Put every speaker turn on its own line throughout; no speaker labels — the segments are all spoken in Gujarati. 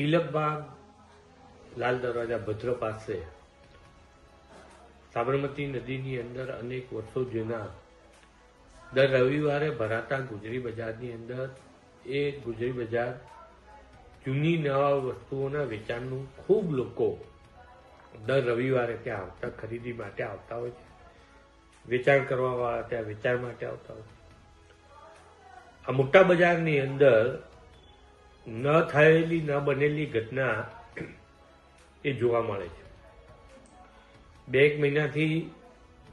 તિલકબાગ લાલ દરવાજા ભદ્ર પાસે. સાબરમતી નદીની અંદર અનેક વર્ષો જૂના. દર રવિવારે ભરાતા ગુજરી બજારની અંદર એ ગુજરી બજાર જૂની નવા વસ્તુઓના વેચાણનું ખૂબ લોકો દર રવિવારે ત્યાં આવતા, ખરીદી માટે આવતા હોય છે. વેચાણ કરવાવાળા ત્યાં વેચાણ માટે આવતા હોય છે. આ મોટા બજારની અંદર ન થયેલી, ન બનેલી ઘટના એ જોવા મળે છે. બે એક મહિનાથી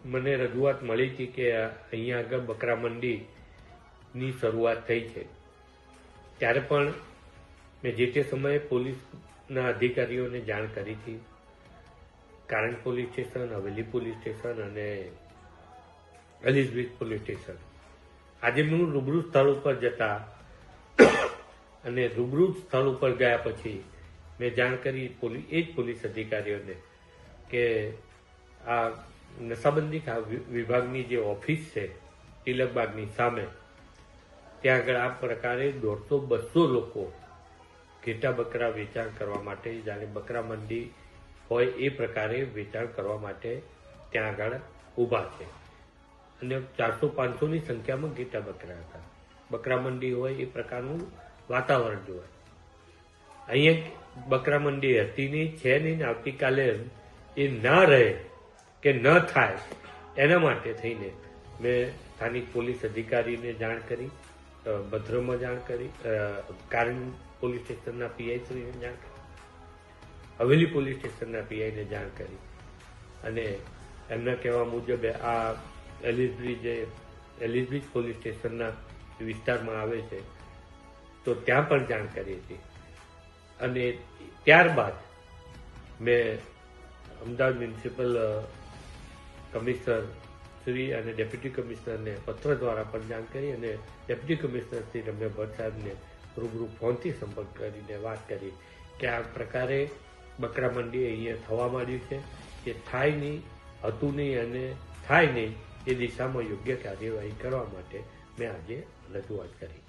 મને રજૂઆત મળી હતી કે અહીંયા આગળ બકરા મંડીની શરૂઆત થઈ છે. ત્યારે પણ મેં જે તે સમયે પોલીસના અધિકારીઓને જાણ કરી હતી. કારણ police station, Haveli police station અને અલીસ પોલીસ સ્ટેશન. આજે હું રૂબરૂ સ્થળ ઉપર જતા અને રૂબરૂ સ્થળ ઉપર ગયા પછી મેં જાણ કરી પોલીસ એ જ પોલીસ અધિકારીઓને કે આ નશાબંધી વિભાગની જે ઓફિસ છે તિલકબાગની સામે, ત્યાં આગળ આ પ્રકારે દોઢસો બસો લોકો ઘેટા બકરા વેચાણ કરવા માટે, જાણે બકરા મંડી હોય એ પ્રકારે વેચાણ કરવા માટે ત્યાં આગળ ઊભા છે. અને ચારસો પાંચસોની સંખ્યામાં ઘેટા બકરા હતા. બકરા મંડી હોય એ પ્રકારનું વાતાવરણ જોવાય. અહીંયા બકરા મંડી હતી નહીં, છે નહીં આવતીકાલે એ ના રહે કે ન થાય એના માટે થઈને મેં સ્થાનિક પોલીસ અધિકારીને જાણ કરી ભદ્રમાં જાણ કરી કારણ પોલીસ સ્ટેશનના પીઆઈ જાણ કરી, હવેલી પોલીસ સ્ટેશનના પીઆઈને જાણ કરી અને એમના કહેવા મુજબ આ એલિસ બ્રિજ એ, એલિસ બ્રિજ પોલીસ સ્ટેશનના વિસ્તારમાં આવે છે. તો ત્યાં પણ જાણ કરી હતી. અને ત્યારબાદ મેં અમદાવાદ મ્યુનિસિપલ કમિશનર શ્રી અને ડેપ્યુટી કમિશનરને પત્ર દ્વારા પણ જાણ કરી અને ડેપ્યુટી કમિશનર શ્રી રમ્ય ભટ્ટ સાહેબને રૂબરૂ ફોનથી સંપર્ક કરીને વાત કરી કે આ પ્રકારે બકરા મંડી અહીંયા થવા માંડ્યું છે કે થાય નહીં, હતું નહીં અને થાય નહીં એ દિશામાં યોગ્ય કાર્યવાહી કરવા માટે મેં આજે રજૂઆત કરી.